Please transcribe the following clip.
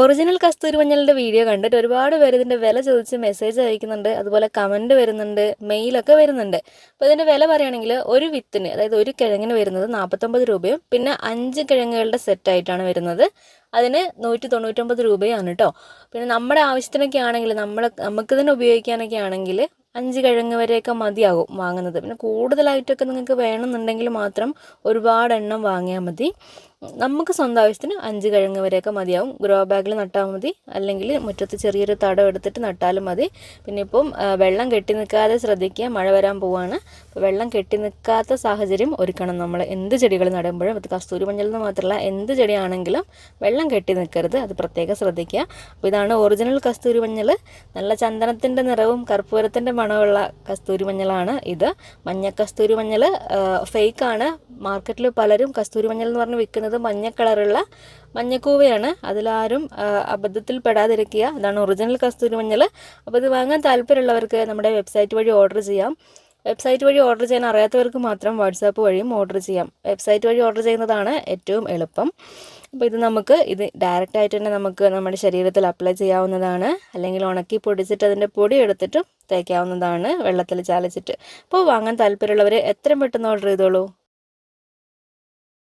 Original കസ്തൂരി മഞ്ഞളിന്റെ video കണ്ടിട്ട് ഒരുപാട് പേര് ഇതിന്റെ വില ചോദിച്ച് മെസ്സേജ് അയക്കുന്നുണ്ട്. അതുപോലെ കമന്റ് വരുന്നുണ്ട് മെയിലൊക്കെ വരുന്നുണ്ട്. അപ്പോൾ ഇതിന്റെ വില പറയുകയാണെങ്കിൽ ഒരു വിത്തിന് അതായത് ഒരു കിഴങ്ങിന് വരുന്നത് നാൽപ്പത്തൊമ്പത് രൂപയും പിന്നെ അഞ്ച് കിഴങ്ങുകളുടെ സെറ്റായിട്ടാണ് വരുന്നത്. അതിന് നൂറ്റി തൊണ്ണൂറ്റൊമ്പത് രൂപയാണ് കേട്ടോ പിന്നെ നമ്മുടെ ആവശ്യത്തിനൊക്കെ ആണെങ്കിൽ നമ്മൾ നമുക്ക് തന്നെ ഉപയോഗിക്കാനൊക്കെ ആണെങ്കിൽ അഞ്ച് കിഴങ്ങ് വരെയൊക്കെ മതിയാകും വാങ്ങുന്നത്. പിന്നെ കൂടുതലായിട്ടൊക്കെ നിങ്ങൾക്ക് വേണമെന്നുണ്ടെങ്കിൽ മാത്രം ഒരുപാട് എണ്ണം വാങ്ങിയാൽ മതി. നമുക്ക് സ്വന്തം ആവശ്യത്തിന് അഞ്ച് കിഴങ്ങ് വരെയൊക്കെ മതിയാവും. ഗ്രോ ബാഗിൽ നട്ടാൽ മതി. അല്ലെങ്കിൽ മുറ്റത്ത് ചെറിയൊരു തടം എടുത്തിട്ട് നട്ടാലും മതി. പിന്നെ ഇപ്പം വെള്ളം കെട്ടി നിൽക്കാതെ ശ്രദ്ധിക്കുക. മഴ വരാൻ പോവാണ്. വെള്ളം കെട്ടി നിൽക്കാത്ത സാഹചര്യം ഒരുക്കണം നമ്മൾ എന്ത് ചെടികൾ നടുമ്പോഴും അത് കസ്തൂരി മഞ്ഞൾ എന്ന് മാത്രമല്ല എന്ത് ചെടിയാണെങ്കിലും വെള്ളം കെട്ടി നിൽക്കരുത്. അത് പ്രത്യേകം ശ്രദ്ധിക്കുക. അപ്പോൾ ഇതാണ് ഒറിജിനൽ കസ്തൂരി മഞ്ഞൾ നല്ല ചന്ദനത്തിന്റെ നിറവും കർപ്പൂരത്തിന്റെ മണമുള്ള കസ്തൂരി മഞ്ഞളാണ് ഇത്. മഞ്ഞ കസ്തൂരി മഞ്ഞൾ ഫേക്കാണ് മാർക്കറ്റിൽ പലരും കസ്തൂരി മഞ്ഞൾ എന്ന് പറഞ്ഞ് വിൽക്കുന്നത് മഞ്ഞ കളറുള്ള മഞ്ഞക്കൂവയാണ്. അതിലാരും അബദ്ധത്തിൽ പെടാതിരിക്കുക അതാണ് ഒറിജിനൽ കസ്തൂരി മഞ്ഞൾ. അപ്പോൾ ഇത് വാങ്ങാൻ താല്പര്യമുള്ളവർക്ക് നമ്മുടെ വെബ്സൈറ്റ് വഴി ഓർഡർ ചെയ്യാം. വെബ്സൈറ്റ് വഴി ഓർഡർ ചെയ്യാൻ അറിയാത്തവർക്ക് മാത്രം വാട്സാപ്പ് വഴിയും ഓർഡർ ചെയ്യാം. വെബ്സൈറ്റ് വഴി ഓർഡർ ചെയ്യുന്നതാണ് ഏറ്റവും എളുപ്പം. അപ്പോൾ ഇത് നമുക്ക് ഇത് ഡയറക്റ്റ് ആയിട്ട് തന്നെ നമുക്ക് നമ്മുടെ ശരീരത്തിൽ അപ്ലൈ ചെയ്യാവുന്നതാണ്. അല്ലെങ്കിൽ ഉണക്കി പൊടിച്ചിട്ട് അതിന്റെ പൊടി എടുത്തിട്ട് തേക്കാവുന്നതാണ് വെള്ളത്തിൽ ചാലിച്ചിട്ട്. അപ്പോൾ വാങ്ങാൻ താല്പര്യമുള്ളവർ എത്രയും പെട്ടെന്ന് ഓർഡർ ചെയ്തോളൂ.